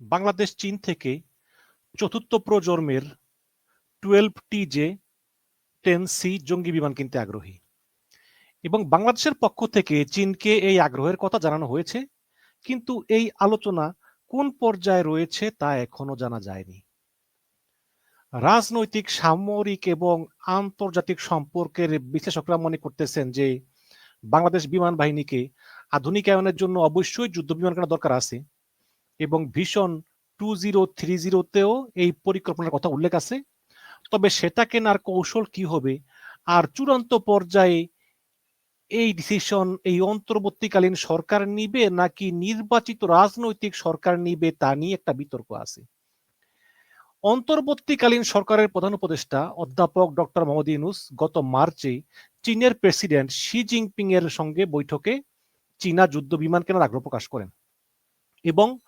বাংলাদেশ, চীন থেকে চতুর্থ প্রজন্মের টুয়েলভ টি জে টেন সি জঙ্গি বিমান কিনতে আগ্রহী। এবং বাংলাদেশের পক্ষ থেকে চীনকে এই আগ্রহের কথা জানানো হয়েছে, কিন্তু এই আলোচনা কোন পর্যায়ে রয়েছে তা এখনও জানা যায়নি। রাজনৈতিক, সামরিক এবং আন্তর্জাতিক সম্পর্কের বিশ্লেষকরা মনে করতেছেন যে বাংলাদেশ বিমান বাহিনীকে আধুনিকায়নের জন্য অবশ্যই যুদ্ধ বিমান কেনা দরকার আছে। এবং ভীষণ টু জিরো থ্রি জিরোতেও এই পরিকল্পনার কথা উল্লেখ আছে। তবে সেটা কেনার কৌশল কি হবে? আর চূড়ান্ত পর্যায়ে এই ডিসিশন এই অন্তর্বর্তীকালীন সরকার নিবে নাকি নির্বাচিত রাজনৈতিক সরকার নিবে তা নিয়ে একটা বিতর্ক আছে। অন্তর্বর্তীকালীন সরকারের প্রধান উপদেষ্টা অধ্যাপক ডক্টর মোহাম্মদ ইউনুস গত মার্চে চীনের প্রেসিডেন্ট শি জিনপিং এর সঙ্গে বৈঠকে চীনা যুদ্ধ বিমান কেনার আগ্রহ প্রকাশ করেন। এবং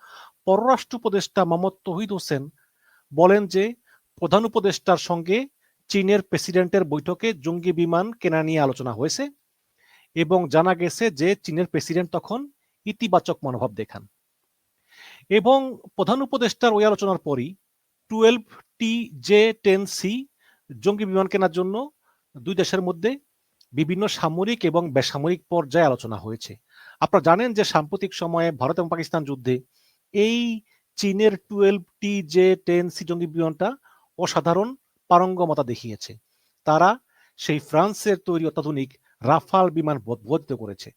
পররাষ্ট্র উপদেষ্টা মোহাম্মদ তহিদ হোসেন বলেন যে প্রধান উপদেষ্টার সঙ্গে চীনের প্রেসিডেন্টের বৈঠকে জঙ্গি বিমান কেনা নিয়ে আলোচনা হয়েছে এবং জানা গেছে যে চীনের প্রেসিডেন্ট তখন ইতিবাচক মনোভাব দেখান। এবং প্রধান উপদেষ্টার ওই আলোচনার পরই টুয়েলভ টি জে টেন সি জঙ্গি বিমান কেনার জন্য দুই দেশের মধ্যে বিভিন্ন সামরিক এবং বেসামরিক পর্যায়ে আলোচনা হয়েছে। আপনারা জানেন যে সাম্প্রতিক সময়ে ভারত এবং পাকিস্তান যুদ্ধে এই চীনের টুয়েলভ টি জে টেন সি জঙ্গি বিমানটা অসাধারণ পারঙ্গমতা দেখিয়েছে। তারা সেই ফ্রান্সের তৈরি অত্যাধুনিক রাফাল বিমান বর্ধিত করেছে।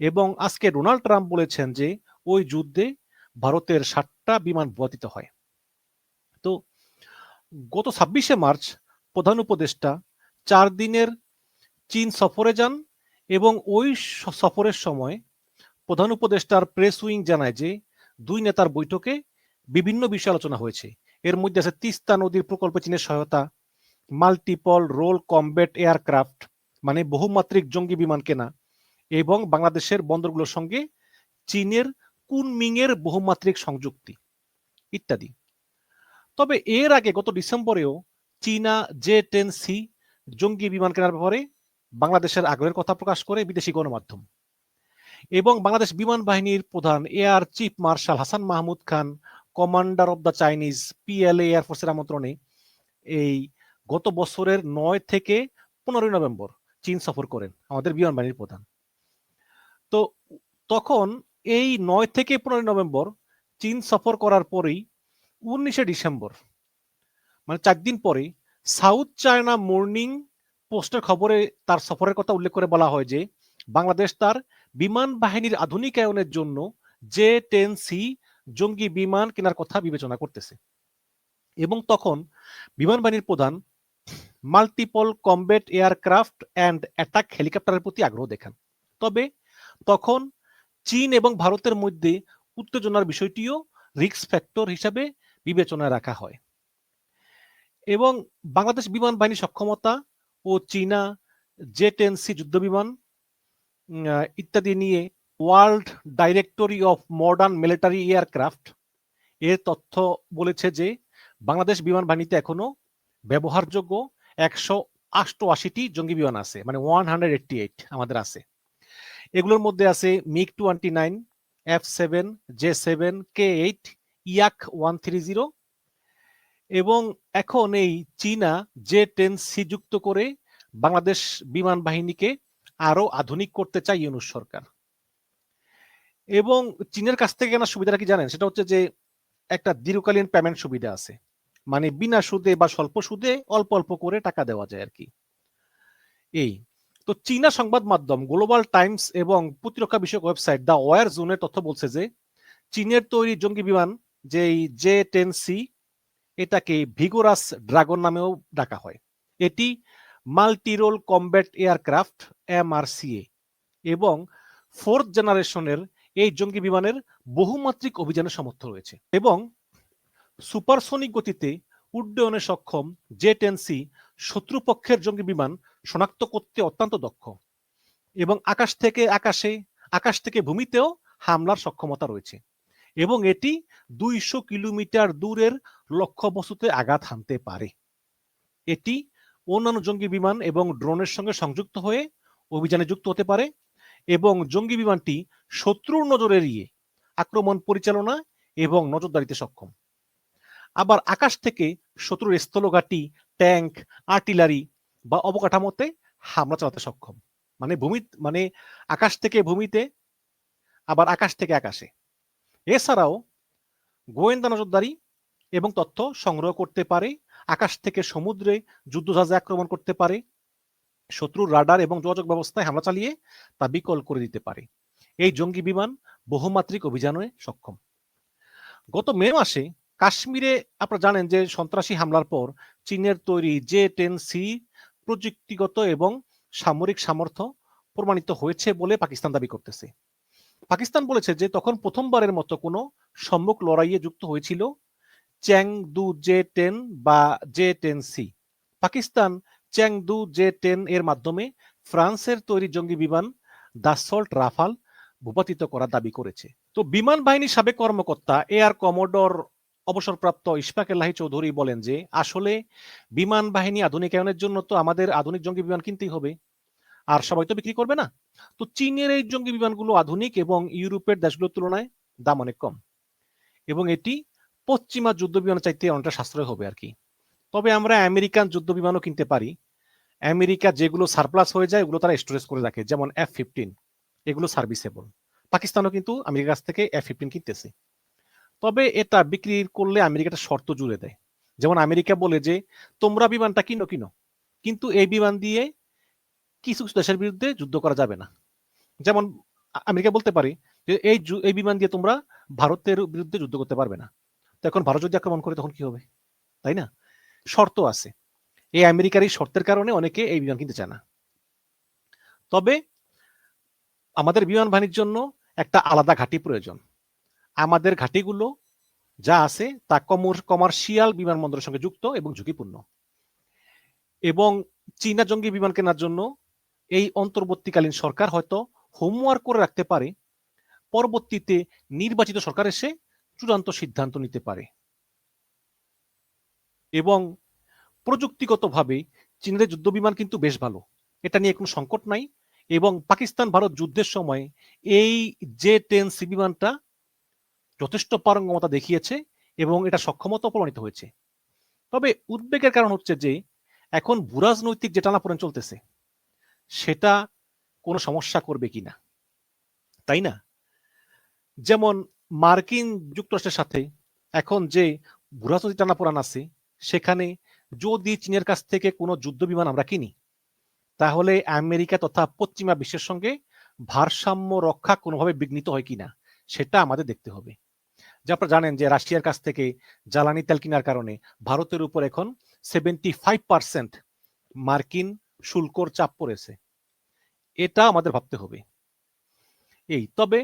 এবং আজকে ডোনাল্ড ট্রাম্প বলেছেন যে ওই যুদ্ধে ভারতের ষাটটা বিমান বর্ধিত হয়। তো গত ছাব্বিশে মার্চ প্রধান উপদেষ্টা চার দিনের চীন সফরে যান। এবং ওই সফরের সময় প্রধান উপদেষ্টার প্রেস উইং জানায় যে দুই নেতার বৈঠকে বিভিন্ন বিষয় আলোচনা হয়েছে। এর মধ্যে আছে তিস্তা নদীর প্রকল্পে চীনের সহায়তা, মাল্টিপল রোল কমব্যাট এয়ারক্রাফট মানে বহুমাত্রিক জঙ্গি বিমান কেনা এবং বাংলাদেশের বন্দরগুলোর সঙ্গে চীনের কুনমিং এর বহুমাত্রিক সংযুক্তি ইত্যাদি। তবে এর আগে গত ডিসেম্বরেও চীনা জে টেন সি জঙ্গি বিমান কেনার ব্যাপারে বাংলাদেশের আগ্রহের কথা প্রকাশ করে বিদেশি গণমাধ্যম। এবং বাংলাদেশ বিমান বাহিনীর প্রধান air chief marshal Hasan Mahmud Khan, commander of the Chinese PLA এয়ারফোর্সের আমন্ত্রণে এই গত বছরের নয় থেকে পনেরোই নভেম্বর চীন সফর করেন আমাদের বিমান বাহিনীর প্রধান। তো তখন এই নয় থেকে পনেরোই নভেম্বর চীন সফর করার পরেই উনিশে ডিসেম্বর মানে চার দিন পরে সাউথ চায়না মর্নিং পোস্টের খবরে তার সফরের কথা উল্লেখ করে বলা হয় যে, বাংলাদেশ তার বিমান বাহিনীর আধুনিকায়নের জন্য জে টেন সি জঙ্গি বিমান কেনার কথা বিবেচনা করতেছে। এবং তখন বিমান বাহিনীর প্রধান multiple combat aircraft and attack হেলিকপ্টারের প্রতি আগ্রহ দেখান। তবে তখন চীন এবং ভারতের মধ্যে উত্তেজনার বিষয়টিও রিক্স ফ্যাক্টর হিসাবে বিবেচনায় রাখা হয়। এবং বাংলাদেশ বিমান বাহিনী সক্ষমতা ও চীনা জে টেন সি যুদ্ধ বিমান ইত্যাদি নিয়ে world directory of modern military aircraft এর তথ্য বলেছে যে বাংলাদেশ বিমান বাহিনীতে এখনও ব্যবহারযোগ্য একশো অষ্টআশিটি জঙ্গি বিমান আছে মানে ওয়ান হান্ড্রেড এইটটি এইট আমাদের আছে। এগুলোর মধ্যে আছে MiG twenty nine, F seven, J seven, K eight, Yak one three zero এবং এখন এই চীনা জে টেন সি যুক্ত করে বাংলাদেশ বিমান বাহিনীকে আরও আধুনিক করতে চায় ইউনুস সরকার। এবং চীনের কাছ থেকে কেনার সুবিধাটা কি জানেন? সেটা হচ্ছে যে একটা দীর্ঘকালীন পেমেন্ট সুবিধা আছে। মানে বিনা সুদে বা স্বল্প সুদে অল্প অল্প করে টাকা দেওয়া যায় আর কি এই তো চীনা সংবাদ মাধ্যম গ্লোবাল টাইমস এবং প্রতিরক্ষা বিষয়ক ওয়েবসাইট দ্য ওয়ার জোনের তথ্য বলছে যে চীনের তৈরি জঙ্গি বিমান যে জে টেন সি এটাকে ভিগোরাস ড্রাগন নামেও ডাকা হয়। এটি মাল্টিরোল কমব্যাট এয়ারক্রাফট, এমআরসিএ, এবং ফোর্থ জেনারেশনের এই জঙ্গি বিমানের বহুমাত্রিক অভিযানের সমর্থ রয়েছে। এবং সুপারসনিক গতিতে উড্ডয়নে সক্ষম জে টেন সি শত্রুপক্ষের জঙ্গি বিমান শনাক্ত করতে অত্যন্ত দক্ষ। এবং আকাশ থেকে আকাশে, আকাশ থেকে ভূমিতেও হামলার সক্ষমতা রয়েছে। এবং এটি দুইশো কিলোমিটার দূরের লক্ষ্যবস্তুতে আঘাত হানতে পারে। এটি অন্যান্য জঙ্গি বিমান এবং ড্রোনের সঙ্গে সংযুক্ত হয়ে অভিযানে যুক্ত হতে পারে এবং জঙ্গি বিমানটি শত্রুর নজর এড়িয়ে আক্রমণ পরিচালনা এবং নজরদারিতে সক্ষম। আবার আকাশ থেকে শত্রুর স্থলঘাটি, ট্যাঙ্ক, আর্টিলারি বা অবকাঠামোতে হামলা চালাতে সক্ষম। মানে ভূমি মানে আকাশ থেকে ভূমিতে, আবার আকাশ থেকে আকাশে। এছাড়াও গোয়েন্দা নজরদারি এবং তথ্য সংগ্রহ করতে পারে, আকাশ থেকে সমুদ্রে যুদ্ধজাহাজে আক্রমণ করতে পারে, শত্রুর রাডার এবং যোগাযোগ ব্যবস্থায় হামলা চালিয়ে তা বিকল করে দিতে পারে। এই জঙ্গি বিমান বহুমাত্রিক অভিযানে সক্ষম। গত মে মাসে কাশ্মীরে আপনারা জানেন যে সন্ত্রাসী হামলার পর চীনের তৈরি জে টেন সি প্রযুক্তিগত এবং সামরিক সামর্থ্য প্রমাণিত হয়েছে বলে পাকিস্তান দাবি করতেছে। পাকিস্তান বলেছে যে তখন প্রথমবারের মতো কোনো সম্মুখ লড়াইয়ে যুক্ত হয়েছিল চ্যাং দু জে টেন বা J ten C Pakistan Chengdu J ten এর মাধ্যমে ফ্রান্সের তৈরি জঙ্গি বিমান দাসল্ট রাফাল ভূপাতিত করার দাবি করেছে। তো বিমান বাহিনীর সাবেক কর্মকর্তা এয়ার কমোডর অবসরপ্রাপ্ত ইশফাক এল্লাহি চৌধুরী বলেন যে, আসলে বিমান বাহিনী আধুনিকায়নের জন্য তো আমাদের আধুনিক জঙ্গি বিমান কিনতেই হবে। আর সবাই তো বিক্রি করবে না। তো চীনের এই জঙ্গি বিমানগুলো আধুনিক এবং ইউরোপের দেশগুলোর তুলনায় দাম অনেক কম। এবং এটি পশ্চিমা যুদ্ধ বিমানের চাইতে অনেকটা সাশ্রয় হবে আর কি। তবে আমরা আমেরিকান যুদ্ধ বিমানও কিনতে পারি। আমেরিকা যেগুলো সারপ্লাস হয়ে যায়, ওগুলো তারা স্টোরেজ করে রাখে, যেমন এফ ফিফটিন এগুলো সার্ভিসেবল। পাকিস্তানও কিন্তু আমেরিকার কাছ থেকে এফ ফিফটিন কিনতেছে। তবে এটা বিক্রি করলে আমেরিকাটা শর্ত জুড়ে দেয়। যেমন আমেরিকা বলে যে, তোমরা বিমানটা কিনো কিনো। কিন্তু এই বিমান দিয়ে কিছু কিছু দেশের বিরুদ্ধে যুদ্ধ করা যাবে না। যেমন আমেরিকা বলতে পারে যে, এই এই বিমান দিয়ে তোমরা ভারতের বিরুদ্ধে যুদ্ধ করতে পারবে না। তো এখন ভারত যদি আক্রমণ করে, তখন কি হবে? তাই না? শর্ত আছে। এই আমেরিকার এই শর্তের কারণে অনেকে এই বিমান কিনতে চায় না। তবে আমাদের বিমান বাহিনীর জন্য একটা আলাদা ঘাঁটি প্রয়োজন। আমাদের ঘাঁটিগুলো যা আছে তা কমর, কমার্শিয়াল বিমানবন্দরের সঙ্গে যুক্ত এবং ঝুঁকিপূর্ণ। এবং চীনা জঙ্গি বিমান কেনার জন্য এই অন্তর্বর্তীকালীন সরকার হয়তো হোমওয়ার্ক করে রাখতে পারে, পরবর্তীতে নির্বাচিত সরকার এসে চূড়ান্ত সিদ্ধান্ত নিতে পারে। এবং প্রযুক্তিগতভাবে চীনের যুদ্ধ বিমান কিন্তু বেশ ভালো, এটা নিয়ে কোনো সংকট নাই এবং পাকিস্তান ভারত যুদ্ধের সময় এই জে টেন সি বিমানটা যথেষ্ট পারঙ্গমতা দেখিয়েছে এবং এটা সক্ষমতা প্রমাণিত হয়েছে। তবে উদ্বেগের কারণ হচ্ছে যে এখন ভূরাজনৈতিক যে টানাপোড়েন চলতেছে সেটা কোনো সমস্যা করবে কিনা? তাই না? যেমন মার্কিন যুক্তরাষ্ট্রের সাথে এখন যে ভূরাজনৈতিক টানাপোড়ান আছে, সেখানে যদি চীনের কাছ থেকে কোনো যুদ্ধ বিমান আমরা কিনি, তাহলে আমেরিকা তথা পশ্চিমা বিশ্বের সঙ্গে ভারসাম্য রক্ষা কোনোভাবে বিঘ্নিত হয় কিনা, সেটা আমাদের দেখতে হবে। যে আপনারা জানেন যে রাশিয়ার কাছ থেকে জ্বালানি তেল কেনার কারণে ভারতের উপর এখন সেভেন্টি ফাইভ পার্সেন্ট মার্কিন শুল্কর চাপ পড়েছে। এটা আমাদের ভাবতে হবে। এই, তবে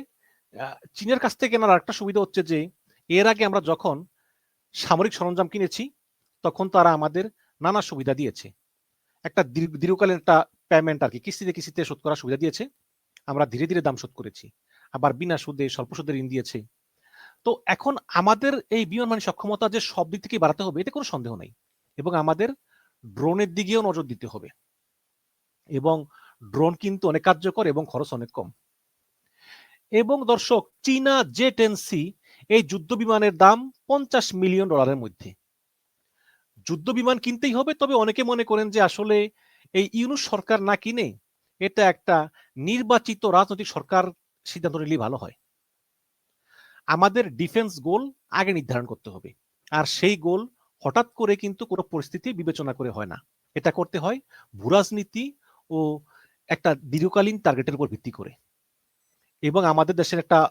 চীনের কাছ থেকে কেনার একটা সুবিধা হচ্ছে যে, এর আগে আমরা যখন সামরিক সরঞ্জাম কিনেছি, তখন তারা আমাদের নানা সুবিধা দিয়েছে। একটা দীর্ঘকালীন একটা পেমেন্ট আর কি, কিস্তিতে কিস্তিতে শোধ করার সুবিধা দিয়েছে। আমরা ধীরে ধীরে দাম শোধ করেছি। আবার বিনা সুদে, স্বল্প সুদে ঋণ দিয়েছে। তো এখন আমাদের এই বিমান বাহিনী সক্ষমতা যে সব দিক থেকে বাড়াতে হবে, এতে কোনো সন্দেহ নেই। এবং আমাদের ড্রোনের দিকেও নজর দিতে হবে। এবং ড্রোন কিন্তু অনেক কার্যকর এবং খরচ অনেক কম। এবং দর্শক, চীনা জে টেন সি এই যুদ্ধ বিমানের দাম পঞ্চাশ মিলিয়ন ডলারের মধ্যে। যুদ্ধ বিমান কিনতেই হবে, তবে অনেকে মনে করেন যে আসলে এই ইউনুস সরকার না কিনে এটা একটা নির্বাচিত রাজনৈতিক সরকার সিদ্ধান্ত নিলেই ভালো হয়। আমাদের ডিফেন্স গোল আগে নির্ধারণ করতে হবে, আর সেই গোল হঠাৎ করে কিন্তু কোনো পরিস্থিতি বিবেচনা করে হয় না। এটা করতে হয় ভূরাজনীতি ও একটা দীর্ঘকালীন টার্গেটের উপর ভিত্তি করে। এবং আমাদের দেশের একটা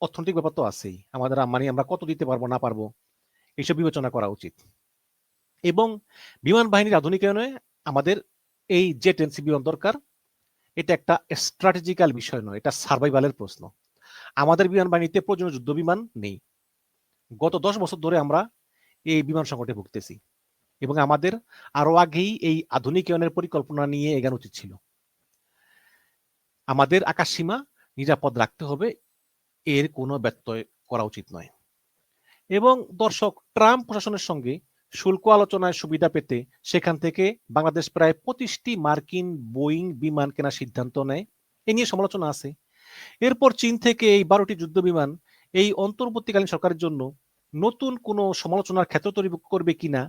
অর্থনৈতিক ব্যাপার তো আছেই। আমাদের মানে আমরা কত দিতে পারব, না পারব, এইসব বিবেচনা করা উচিত। এবং বিমান বাহিনীর আধুনিকায়নে আমাদের এই যে টেনসি বিমান দরকার, এটা একটা স্ট্র্যাটেজিক্যাল বিষয় নয়, এটা সার্ভাইভালের প্রশ্ন। আমাদের বিমান বাহিনীতে প্রয়োজনীয় যুদ্ধ বিমান নেই। গত দশ বছর ধরে আমরা এই বিমান সংকটে ভুগতেছি। এবং আমাদের আরও আগেই এই আধুনিকায়নের পরিকল্পনা নিয়ে এগানো উচিত ছিল। আমাদের আকাশ সীমা নিরাপদ রাখতে হবে, এর কোনো ব্যত্যয় করা উচিত নয়। এবং দর্শক, ট্রাম্প প্রশাসনের সঙ্গে শুল্ক আলোচনায় সুবিধা পেতে সেখান থেকে বাংলাদেশ প্রায় পঁচিশটি মার্কিন বোয়িং বিমান কেনার সিদ্ধান্ত নেয়, এ নিয়ে সমালোচনা আছে। এরপর চীন থেকে এই বারোটি যুদ্ধ বিমান এই অন্তর্বর্তীকালীন সরকারের জন্য নতুন কোনো সমালোচনার ক্ষেত্র তৈরি করবে কিনা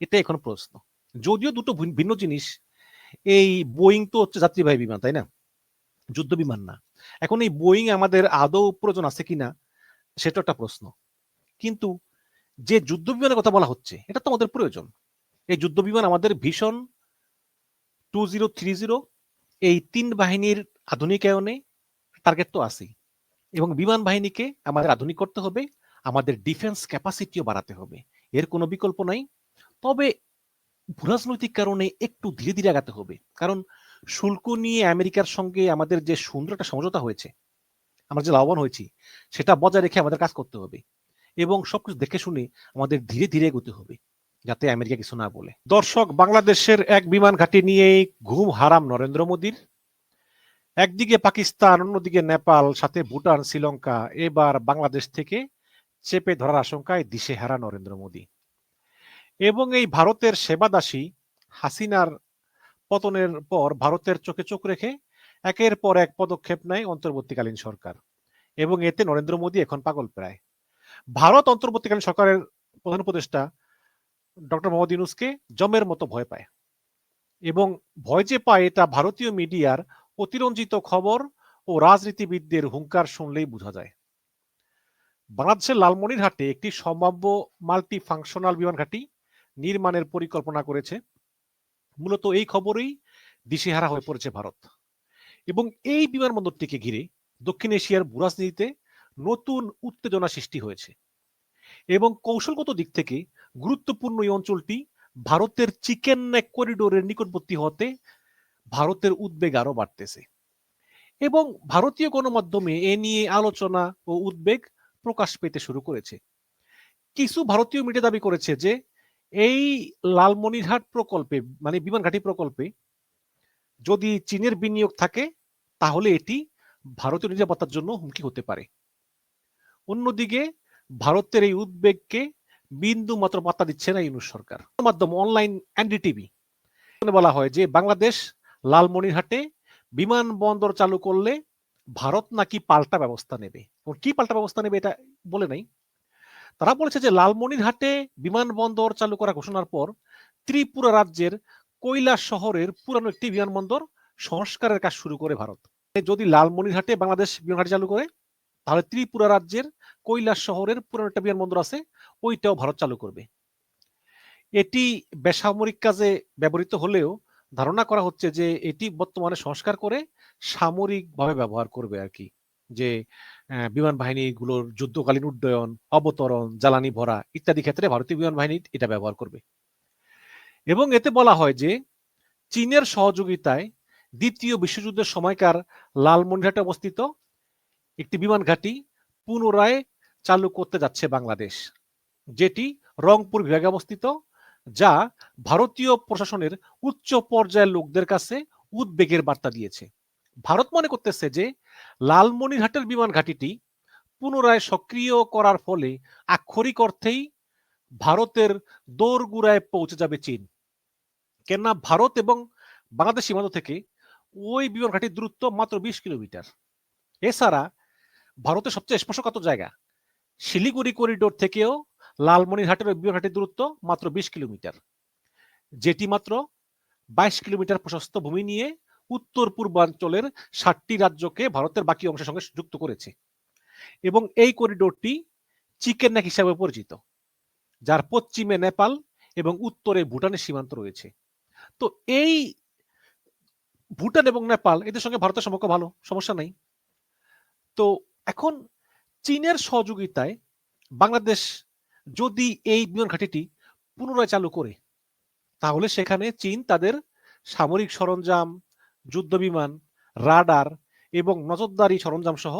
এটা এখন প্রশ্ন। যদিও দুটো ভিন- ভিন্ন জিনিস, এই বোয়িং তো হচ্ছে যাত্রীবাহী বিমান, তাই না? যুদ্ধ বিমান না। এখন এই বোয়িং আমাদের আদৌ প্রয়োজন আছে কিনা, সেটা একটা প্রশ্ন। কিন্তু যে যুদ্ধ বিমানের কথা বলা হচ্ছে, এটা তো আমাদের প্রয়োজন। এই যুদ্ধ বিমান আমাদের ভীষণ টু জিরো থ্রি জিরো, এই তিন বাহিনীর আধুনিকায়নে টার্গেট তো আছেই। এবং বিমান বাহিনীকে আমাদের আধুনিক করতে হবে, আমাদের ডিফেন্স ক্যাপাসিটিও বাড়াতে হবে। এর কোনো বিকল্প নাই। তবে ভূরাজনৈতিক কারণে একটু ধীরে ধীরে আগাতে হবে। কারণ শুল্ক নিয়ে আমেরিকার সঙ্গে আমাদের যে সুন্দর একটা সমঝোতা হয়েছে, আমরা যে লাভবান হয়েছি, সেটা বজায় রেখে আমাদের কাজ করতে হবে এবং সবকিছু দেখে শুনে আমাদের ধীরে ধীরে এগোতে হবে, যাতে আমেরিকা কিছু না বলে। দর্শক, বাংলাদেশের এক বিমান ঘাঁটি নিয়ে ঘুম হারাম নরেন্দ্র মোদীর। একদিকে পাকিস্তান, অন্যদিকে নেপাল, সাথে ভুটান, শ্রীলঙ্কা, এবার বাংলাদেশ থেকে চেপে ধরার আশঙ্কায় দিশেহারা নরেন্দ্র মোদী। এবং এই ভারতের সেবাদাসী হাসিনার পতনের পর ভারতের চোখে চোখ রেখে একের পর এক পদক্ষেপ নেয় অন্তর্বর্তীকালীন সরকার। এবং এতে নরেন্দ্র মোদী এখন পাগল প্রায়। ভারত অন্তর্বর্তীকালীন সরকারের প্রধান উপদেষ্টা ডক্টর মোহাম্মদ ইউনুসকে জমের মতো ভয় পায়। এবং ভয় যে পায় এটা ভারতীয় মিডিয়ার অতিরঞ্জিত খবর ও রাজনীতিবিদদের হুঙ্কার শুনলেই বোঝা যায়। বাংলাদেশের লালমনিরহাটে একটি সম্ভাব্য মাল্টি ফাংশনাল বিমান ঘাঁটি নির্মাণের পরিকল্পনা করেছে। মূলত এই খবরেই দিশেহারা হয়ে পড়েছে ভারত। এবং এই বিমানবন্দরটিকে ঘিরে দক্ষিণ এশিয়ার ভূরাজনীতিতে নতুন উত্তেজনা সৃষ্টি হয়েছে। এবং কৌশলগত দিক থেকে গুরুত্বপূর্ণ এই অঞ্চলটি ভারতের চিকেন নেক করিডোরের নিকটবর্তী হতে ভারতের উদ্বেগ আরও বাড়তেছে। এবং ভারতীয় গণমাধ্যমে এ নিয়ে আলোচনা ও উদ্বেগ প্রকাশ পেতে শুরু করেছে। কিছু ভারতীয় মিডিয়া দাবি করেছে যে এই লালমনিরহাট প্রকল্পে মানে বিমান ঘাঁটি প্রকল্পে যদি চীনের বিনিয়োগ থাকে, তাহলে এটি ভারতীয় নিরাপত্তার জন্য হুমকি হতে পারে। অন্যদিকে, ভারতের এই উদ্বেগকে বিন্দু মাত্র পাত্তা দিচ্ছে না ইউনুস সরকার। মাধ্যম অনলাইন এনডিটিভি বলা হয় যে বাংলাদেশ লালমনিরহাটে বিমানবন্দর চালু করলে ভারত নাকি পাল্টা ব্যবস্থা নেবে। কি পাল্টা ব্যবস্থা নেবে এটা বলে নাই। তারা বলেছে যে লালমনিরহাটে বিমানবন্দর চালু করা ঘোষণার পর ত্রিপুরা রাজ্যের কৈলাস শহরের পুরানো একটি বিমানবন্দর সংস্কারের কাজ শুরু করে ভারত। যদি লালমনিরহাটে বাংলাদেশ বিমানঘাটি চালু করে, তাহলে ত্রিপুরা রাজ্যের কৈলাস শহরের পুরানো একটা বিমানবন্দর আছে, ওইটাও ভারত চালু করবে। এটি বেসামরিক কাজে ব্যবহৃত হলেও ধারণা করা হচ্ছে যে এটি বর্তমানে সংস্কার করে সামরিকভাবে ব্যবহার করবে আর কি। যে বিমান বাহিনীগুলোর যুদ্ধকালীন উড্ডয়ন, অবতরণ, জ্বালানি ভরা ইত্যাদি ক্ষেত্রে ভারতীয় বিমান বাহিনী এটা ব্যবহার করবে। এবং এতে বলা হয় যে, চীনের সহযোগিতায় দ্বিতীয় বিশ্বযুদ্ধের সময়কার লালমনিরহাটে অবস্থিত একটি বিমান ঘাঁটি পুনরায় চালু করতে যাচ্ছে বাংলাদেশ। যেটি রংপুর বিভাগে অবস্থিত, যা ভারতীয় প্রশাসনের উচ্চ পর্যায়ের লোকদের কাছে উদ্বেগের বার্তা দিয়েছে। ভারত মনে করতেছে যে লালমনিরহাটের বিমান ঘাঁটিটি পুনরায় সক্রিয় করার ফলে আক্ষরিক অর্থেই ভারতের দোরগুড়ায় পৌঁছে যাবে চীন। কেননা ভারত এবং বাংলাদেশ সীমান্ত থেকে ওই বিমান ঘাঁটির দূরত্ব মাত্র বিশ কিলোমিটার। এছাড়া ভারতের সবচেয়ে স্পর্শকাতর জায়গা শিলিগুড়ি করিডোর থেকেও লালমনিরহাটের বিমান ঘাটির দূরত্ব মাত্র বিশ কিলোমিটার, যেটি মাত্র বাইশ কিলোমিটার প্রশস্ত ভূমি নিয়ে উত্তর পূর্বাঞ্চলের ষাটটি রাজ্যকে ভারতের বাকি অংশের সঙ্গে যুক্ত করেছে। এবং এই করিডোরটি চিকেন নেক হিসাবে পরিচিত, যার পশ্চিমে নেপাল এবং উত্তরে ভুটানের সীমান্ত রয়েছে। তো এই ভুটান এবং নেপাল এদের সঙ্গে ভারতের সম্পর্ক ভালো, সমস্যা নাই। তো এখন চীনের সহযোগিতায় বাংলাদেশ যদি এই বিমান ঘাঁটিটি পুনরায় চালু করে, তাহলে সেখানে চীন তাদের সামরিক সরঞ্জাম যুদ্ধ বিমান রাডার এবং নজরদারি সরঞ্জাম সহ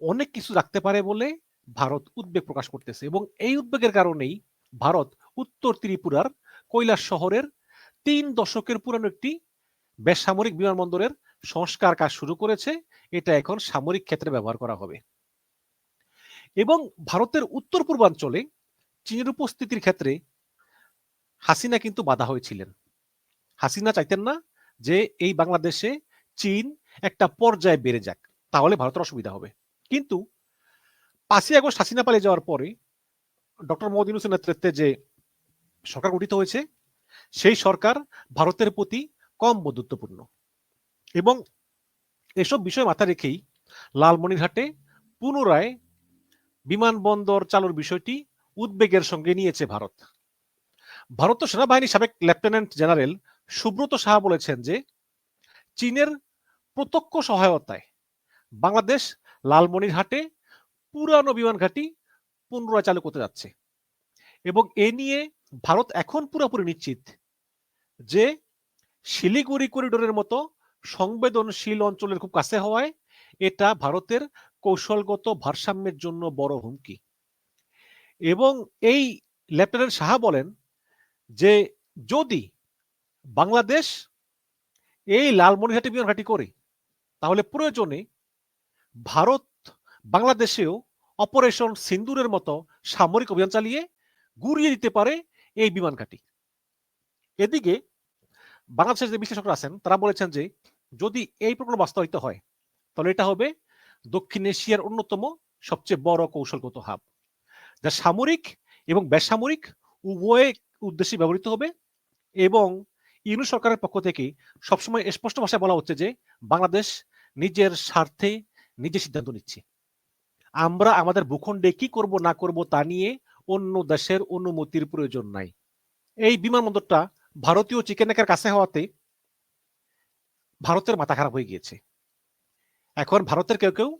অনেক কিছু রাখতে পারে বলে ভারত উদ্বেগ প্রকাশ করতেছে এবং এই উদ্বেগের কারণেই ভারত উত্তর ত্রিপুরার কৈলাস শহরের তিন দশকের পুরানো একটি বেসামরিক বিমানবন্দরের সংস্কার কাজ শুরু করেছে। এটা এখন সামরিক ক্ষেত্রে ব্যবহার করা হবে। এবং ভারতের উত্তর পূর্বাঞ্চলে চীনের উপস্থিতির ক্ষেত্রে হাসিনা কিন্তু বাধা হয়েছিলেন। হাসিনা চাইতেন না যে এই বাংলাদেশে চীন একটা পর্যায়ে বেড়ে যাক, তাহলে ভারতের অসুবিধা হবে। কিন্তু পাঁচই আগস্ট হাসিনা পালিয়ে যাওয়ার পরে ডক্টর মোহাম্মদ ইউনুসের নেতৃত্বে যে সরকার গঠিত হয়েছে, সেই সরকার ভারতের প্রতি কম বন্ধুত্বপূর্ণ। এবং এসব বিষয় মাথা রেখেই লালমনিরহাটে পুনরায় বিমানবন্দর চালুর বিষয়টি উদ্বেগের সঙ্গে নিয়েছে ভারত। ভারতীয় সেনাবাহিনীর সাবেক লেফটেন্যান্ট জেনারেল সুব্রত সাহা বলেছেন যে, চীনের প্রত্যক্ষ সহায়তায় বাংলাদেশ লালমনিরহাটে পুরানো বিমান ঘাঁটি পুনরায় চালু করতে যাচ্ছে। এবং এ নিয়ে ভারত এখন পুরোপুরি নিশ্চিত যে, শিলিগুড়ি করিডোরের মতো সংবেদনশীল অঞ্চলের খুব কাছে হওয়ায় এটা ভারতের কৌশলগত ভারসাম্যের জন্য বড় হুমকি। এবং এই লেফটেন্যান্ট সাহা বলেন যে, যদি বাংলাদেশ এই লালমনিরহাটে বিমান ঘাঁটি করে, তাহলে প্রয়োজনে ভারত বাংলাদেশেও অপারেশন সিন্দুরের মতো সামরিক অভিযান চালিয়ে গুড়িয়ে দিতে পারে এই বিমান ঘাঁটি। এদিকে বাংলাদেশের যে বিশ্লেষকরা আছেন, তারা বলেছেন যে যদি এই প্রকল্প বাস্তবায়িত হয়, তাহলে এটা হবে দক্ষিণ এশিয়ার অন্যতম সবচেয়ে বড় কৌশলগত হাব, যা সামরিক এবং বেসামরিক উভয় উদ্দেশ্যে ব্যবহৃত হবে এবং ইউনু সরকারের পক্ষ থেকে সবসময় স্পষ্ট ভাষায় বলা হচ্ছে যে, বাংলাদেশ নিজের স্বার্থে নিজে সিদ্ধান্ত নিচ্ছে। আমরা আমাদের ভূখণ্ডে কি করব, না করব তা নিয়ে অন্য দেশের অনুমতির প্রয়োজন নাই। এই বিমানবন্দরটা ভারতীয় চিকেনেকের কাছে হওয়াতে ভারতের মাথা খারাপ হয়ে গিয়েছে। এখন ভারতের কেউ কেউ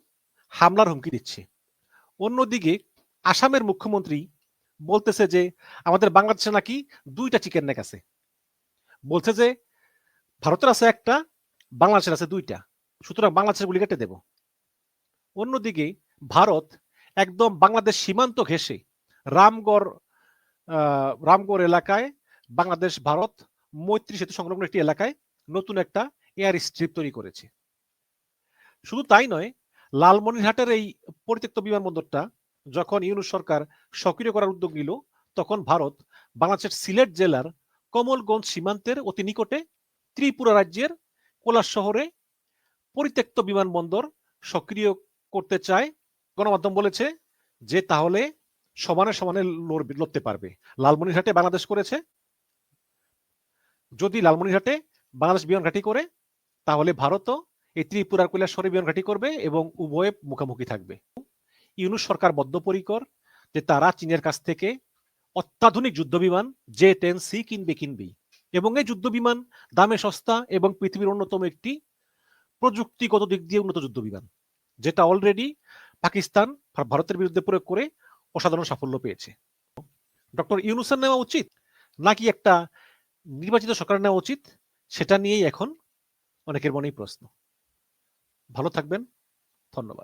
হামলার হুমকি দিচ্ছে। অন্যদিকে আসামের মুখ্যমন্ত্রী বলতেছে যে, আমাদের বাংলাদেশে নাকি দুইটা চিকেন নেক আছে। বলছে যে ভারতের আছে একটা, বাংলাদেশের আছে দুইটা। সুতরাং বাংলাদেশের গুলি কেটে দেব। অন্যদিকে ভারত একদম বাংলাদেশ সীমান্ত ঘেঁষে রামগড় রামগড় এলাকায় বাংলাদেশ, ভারত মৈত্রী সেতু সংলগ্ন একটি এলাকায় নতুন একটা এয়ার স্ট্রিপ তৈরি করেছে। শুধু তাই নয়, লালমনিরহাটের এই পরিত্যক্ত বিমানবন্দরটা যখন ইউনুস সরকার সক্রিয় করার উদ্যোগ নিল, তখন ভারত বাংলাদেশের সিলেট জেলার কমলগঞ্জ সীমান্তের অতি নিকটে ত্রিপুরা রাজ্যের কোলার শহরে পরিত্যক্ত বিমানবন্দর সক্রিয় করতে চায় গণমাধ্যম বলেছে যে তাহলে সমানে সমানে লড়তে পারবে। লালমনিরহাটে বাংলাদেশ করেছে। যদি লালমনিরহাটে বাংলাদেশ বিমান ঘাঁটি করে, তাহলে ভারতও এই ত্রিপুরার কৈলাসরে বিমান ঘাঁটি করবে এবং উভয়ে মুখোমুখি থাকবে। ইউনুস সরকার বদ্ধপরিকর যে তারা চীনের কাছ থেকে অত্যাধুনিক যুদ্ধ বিমান জে টেন, সি কিনবে কিনবেই। এবং এই যুদ্ধ বিমান দামে সস্তা এবং পৃথিবীর অন্যতম একটি প্রযুক্তিগত দিক দিয়ে উন্নত যুদ্ধ বিমান যেটা অলরেডি পাকিস্তান ভারতের বিরুদ্ধে প্রয়োগ করে অসাধারণ সাফল্য পেয়েছে। ডক্টর ইউনুসের নেওয়া উচিত নাকি একটা নির্বাচিত সরকার নেওয়া উচিত, সেটা নিয়েই এখন অনেকের মনেই প্রশ্ন। ভালো থাকবেন, ধন্যবাদ।